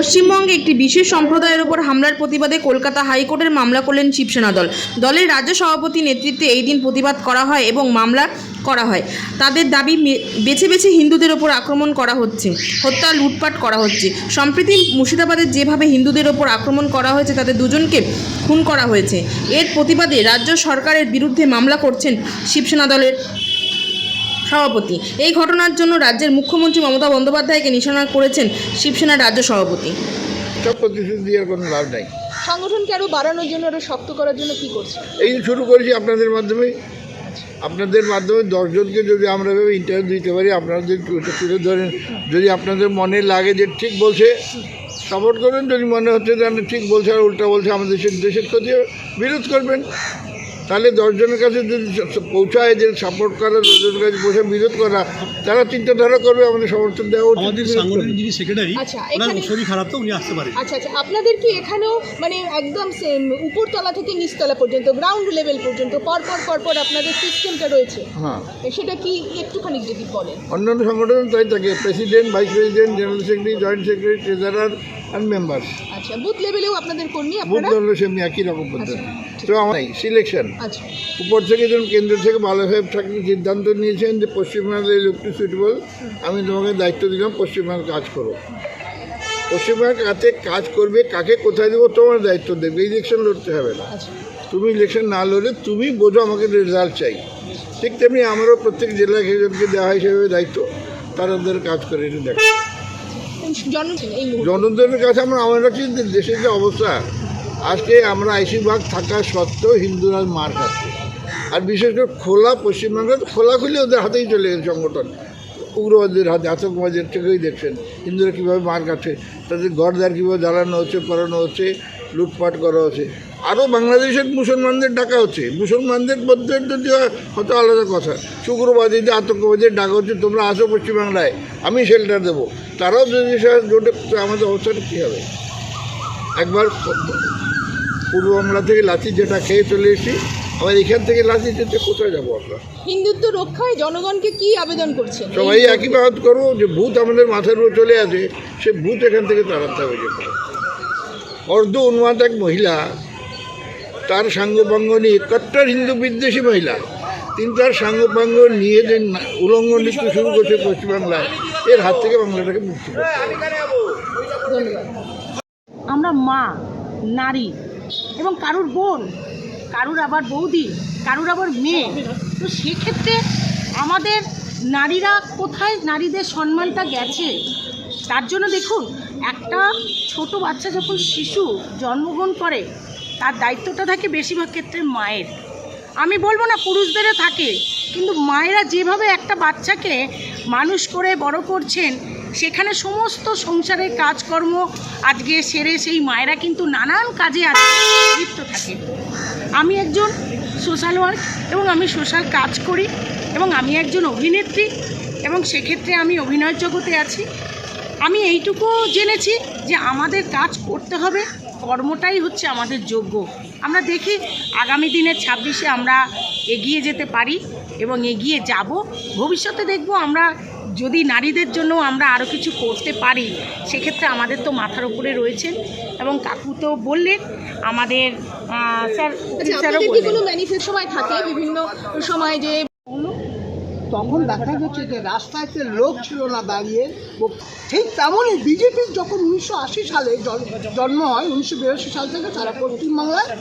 পশ্চিমবঙ্গে একটি বিশেষ সম্প্রদায়ের ওপর হামলার প্রতিবাদে কলকাতা হাইকোর্টের মামলা করলেন শিবসেনা দল। দলের রাজ্য সভাপতি নেতৃত্বে এই দিন প্রতিবাদ করা হয় এবং মামলা করা হয়। তাদের দাবি বেছে বেছে হিন্দুদের ওপর আক্রমণ করা হচ্ছে, হত্যা, লুটপাট করা হচ্ছে। সম্প্রতি মুর্শিদাবাদের যেভাবে হিন্দুদের ওপর আক্রমণ করা হয়েছে তাদের দুজনকে খুন করা হয়েছে। এর প্রতিবাদে রাজ্য সরকারের বিরুদ্ধে মামলা করছেন শিবসেনা দলের সভাপতি। এই ঘটনার জন্য রাজ্যের মুখ্যমন্ত্রী মমতা বন্দ্যোপাধ্যায়কে নিশানা করেছেন শিবসেনার রাজ্য সভাপতি। সব প্রতিশ্রুতি দিয়ে কোনো লাভ নাই। সংগঠনকে আরও বাড়ানোর জন্য আরও শক্ত করার জন্য কি করছে? এই শুরু করেছি আপনাদের মাধ্যমে। আপনাদের মাধ্যমে দশজনকে যদি আমরা ভেবে ইন্টারভিউ দিতে পারি আপনারা যদি তুলে- ধরেন। যদি আপনাদের মনে লাগে যে ঠিক বলছে সাপোর্ট করবেন। যদি মনে হচ্ছে যে আপনি ঠিক বলছে আর উল্টা বলছে আমাদের দেশের ক্ষতি বিরোধ করবেন। তাহলে দশজনের কাছে যদি পৌঁছায় যে সাপোর্ট করা দশজনের কাছে বসে বিরোধ করা তারা চিন্তাধারা করবে আমাদের সমর্থন দেওয়া উচিত, আমাদের সাংগঠনিক যিনি সেক্রেটারি আচ্ছা, ওনার শরীর খারাপ তো উনি আসতে পারেন। আচ্ছা আচ্ছা আপনাদের কি এখানেও মানে একদম same উপরতলা থেকে নিচতলা পর্যন্ত গ্রাউন্ড লেভেল পর্যন্ত পরপর পরপর আপনাদের সিস্টেমটা রয়েছে? হ্যাঁ। সেটা কি একটুখানি যদি বলেন? অন্যান্য সংগঠন তাই থাকে president vice president general secretary joint secretary treasurer and members আচ্ছা বুথ লেভেলেও আপনাদের কর্মী বুথ আপনারা? দলের সেমনি একই রকম পদ্ধতি। তো আমার সিলেকশন আচ্ছা। উপর থেকে যখন কেন্দ্র থেকে ভালোভাবে থাকলে সিদ্ধান্ত নিয়েছেন যে পশ্চিমবঙ্গের এই লোকটি সুইটেবল আমি তোমাকে দায়িত্ব দিলাম পশ্চিমবঙ্গে কাজ করো। পশ্চিমবঙ্গের কাছে কাজ করবে কাকে কোথায় দেবো তোমার দায়িত্ব দেবে ইলেকশন লড়তে হবে না। আচ্ছা। তুমি ইলেকশন না লড়লে তুমি বোঝো আমাকে রেজাল্ট চাই। ঠিক তেমনি আমারও প্রত্যেক জেলা জনকে দেওয়া হয় সেভাবে দায়িত্ব তারা কাজ করে এটা দেখো। জন এই মুহূর্তে। জনগণের কাছে আমরা আমার কাছে দেশের যে অবস্থা, আজকে আমরা ভাগ থাকা সত্ত্বেও হিন্দুরা মার খাচ্ছে। আর বিশেষ করে খোলা পশ্চিমবঙ্গে খোলাখুলি খোলা খুলি ওদের হাতেই চলে গেছে সংগঠন। উগ্রবাদের হাতে আতঙ্কবাদের থেকেই দেখছেন। হিন্দুরা কীভাবে মার খাচ্ছে, তাদের ঘরদার কীভাবে জ্বালানো হচ্ছে পড়ানো হচ্ছে লুটপাট করা হচ্ছে। আরও বাংলাদেশের মুসলমানদের ডাকা হচ্ছে। মুসলমানদের মধ্যে যদি হয়, হয়তো আলাদা কথা। শুক্রবাদীদের আতঙ্কবাদীদের ডাকা হচ্ছে তোমরা আসো পশ্চিমবাংলায় আমি শেল্টার দেবো। তারাও যদি জোটে আমাদের অবস্থাটা কী হবে? একবার পূর্ব বাংলা থেকে লাচি যেটা খেয়ে চলে এসেছি আবার এখান থেকে লাচি যেতে কোথায় যাব আমরা? হিন্দুত্ব রক্ষায় জনগণকে কি আবেদন করছে সবাই একই বাদ করব যে ভূত আমাদের মাথার উপর চলে আসে সে ভূত এখান থেকে তাড়াতে হবে যে। অর্ধ উন্মাদ এক মহিলা, তার সাঙ্গপাঙ্গ নিয়ে কট্টর হিন্দু বিদ্বেষী মহিলা। তিনি তার সাঙ্গপাঙ্গ নিয়ে যে উলঙ্গ নৃত্য শুরু করছে পশ্চিমবাংলায়, এর হাত থেকে বাংলাটাকে মুক্তি আমরা মা, নারী এবং কারুর বোন, কারুর আবার বৌদি, কারুর আবার মেয়ে। তো সেক্ষেত্রে আমাদের নারীরা কোথায় নারীদের সম্মানটা গেছে? তার জন্য দেখুন একটা ছোট বাচ্চা যখন শিশু জন্মগ্রহণ করে, তার দায়িত্বটা থাকে বেশিরভাগ ক্ষেত্রে মায়ের। আমি বলব না পুরুষদেরও থাকে, কিন্তু মায়েরা যেভাবে একটা বাচ্চাকে মানুষ করে, বড় করছেন, সেখানে সমস্ত সংসারের কাজকর্ম আজকে সেরে সেই মায়েরা কিন্তু নানান কাজে লিপ্ত থাকে। আমি একজন সোশ্যাল ওয়ার্ক এবং আমি সোশ্যাল কাজ করি এবং আমি একজন অভিনেত্রী এবং সেক্ষেত্রে আমি অভিনয় জগতে আছি। আমি এইটুকু জেনেছি যে আমাদের কাজ করতে হবে কর্মটাই হচ্ছে আমাদের যোগ্য। আমরা দেখি আগামী দিনের ছাব্বিশে আমরা এগিয়ে যেতে পারি এবং এগিয়ে যাব। ভবিষ্যতে দেখব আমরা যদি নারীদের জন্য আমরা আরও কিছু করতে পারি সেক্ষেত্রে আমাদের তো মাথার উপরে রয়েছেন এবং কাকু তো বললেন আমাদের স্যার আচ্ছা স্যারও কোনো ম্যানিফেস্ট সময় থাকে বিভিন্ন সময় যে তখন দেখা যাচ্ছে যে রাস্তাতে লোক ছিল না দাঁড়িয়ে। ঠিক তেমনই বিজেপির যখন উনিশশো আশি সালে জন- জন্ম হয়, উনিশশো বিরাশি সাল থেকে সারা পশ্চিমবাংলায়,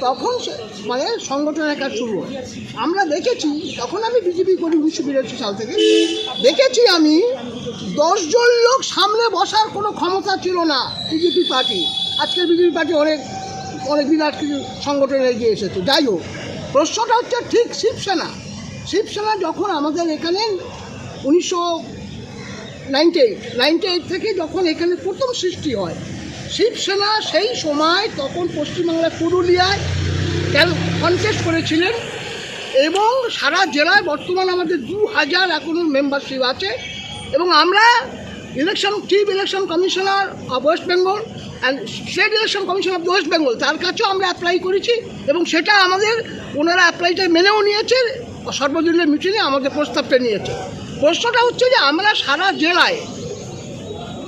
তখন মানে সংগঠনের কাজ শুরু হয়। আমরা দেখেছি তখন আমি বিজেপি করি উনিশশো বিরাশি সাল থেকে, দেখেছি আমি দশজন লোক সামনে বসার কোনো ক্ষমতা ছিল না বিজেপি পার্টি। আজকের বিজেপি পার্টি অনেক অনেক বিরাট কিছু সংগঠনে এগিয়ে এসেছে। যাই হোক, প্রশ্নটা হচ্ছে ঠিক শিবসেনা। শিবসেনা যখন আমাদের এখানে উনিশশো নাইনটি এইট নাইনটি এইট থেকে যখন এখানে প্রথম সৃষ্টি হয়, শিবসেনা সেই সময় তখন পশ্চিমবাংলার পুরুলিয়ায় কনটেস্ট করেছিলেন এবং সারা জেলায় বর্তমান আমাদের দু হাজার এখনও মেম্বারশিপ আছে এবং আমরা election chief election commissioner of West Bengal and state election commission of West Bengal তার কাছেও আমরা অ্যাপ্লাই করেছি এবং সেটা আমাদের, ওনারা অ্যাপ্লাইটা মেনেও নিয়েছে সর্বজনীয় মিটিংয়ে আমাদের প্রস্তাবটা নিয়েছে। প্রশ্নটা হচ্ছে যে আমরা সারা জেলায়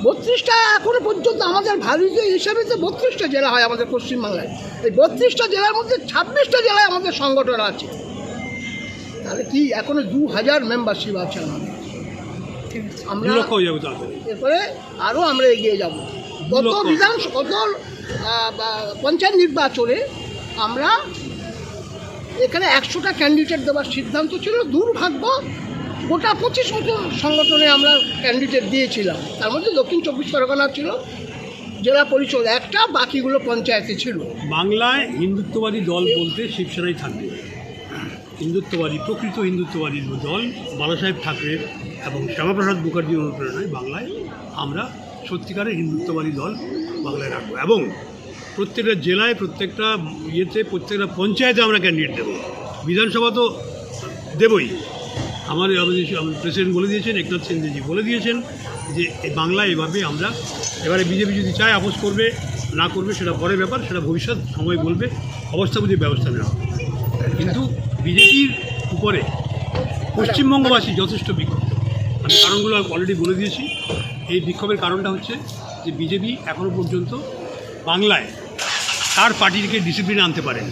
বত্রিশটা এখনও পর্যন্ত আমাদের ভারতীয় হিসাবে তো বত্রিশটা জেলা হয় আমাদের পশ্চিমবাংলায় এই বত্রিশটা জেলার মধ্যে ছাব্বিশটা জেলায় আমাদের সংগঠন আছে। তাহলে কি এখনও দু হাজার মেম্বারশিপ আছে আমাদের? আমরা এরপরে আরও আমরা এগিয়ে যাব। গত। বিধান গত পঞ্চায়েত নির্বাচনে আমরা এখানে একশোটা ক্যান্ডিডেট দেওয়ার সিদ্ধান্ত ছিল, দুর্ভাগ্য গোটা পঁচিশ মতো সংগঠনে আমরা ক্যান্ডিডেট দিয়েছিলাম। তার মধ্যে দক্ষিণ চব্বিশ পরগনা ছিল, জেলা পরিষদ একটা, বাকিগুলো পঞ্চায়েতে ছিল। বাংলায় হিন্দুত্ববাদী দল বলতে শিবসেনাই থাকবে। হিন্দুত্ববাদী, প্রকৃত হিন্দুত্ববাদী দল বালাসাহেব ঠাকরের এবং শ্যামাপ্রসাদ মুখার্জির অনুপ্রেরণায় বাংলায় আমরা সত্যিকারের হিন্দুত্ববাদী দল বাংলায় রাখব। এবং প্রত্যেকটা জেলায়, প্রত্যেকটা ইয়েতে, প্রত্যেকটা পঞ্চায়েতে আমরা ক্যান্ডিডেট দেবো। বিধানসভা তো দেবই। আমাদের প্রেসিডেন্ট বলে দিয়েছেন, একনাথ সিন্ধেজি বলে দিয়েছেন যে বাংলায় এভাবে আমরা এবারে বিজেপি যদি চায় আপোষ করবে, না করবে, সেটা পরের ব্যাপার, সেটা ভবিষ্যৎ সময় বলবে, অবস্থা বুঝে ব্যবস্থা নেওয়া। কিন্তু বিজেপির উপরে পশ্চিমবঙ্গবাসী যথেষ্ট বিক্ষোভ। আমি কারণগুলো অলরেডি বলে দিয়েছি। এই বিক্ষোভের কারণটা হচ্ছে যে বিজেপি এখনও পর্যন্ত বাংলায় তার পার্টিকে ডিসিপ্লিনে আনতে পারেন।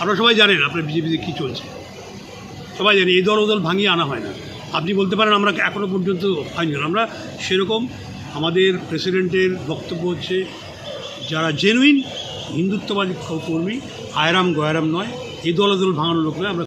আপনারা সবাই জানেন আপনার বিজেপিতে কী চলছে। সবাই জানে এই দল ও দল ভাঙিয়ে আনা হয় না। আপনি বলতে পারেন আমরা এখনও পর্যন্ত হয়নি। আমরা সেরকম আমাদের প্রেসিডেন্টের বক্তব্য হচ্ছে, যারা জেনুইন হিন্দুত্ববাদী কর্মী, আয়রাম গয়রাম নয়, এই দল দল ভাঙানোর লোক নয়, আমরা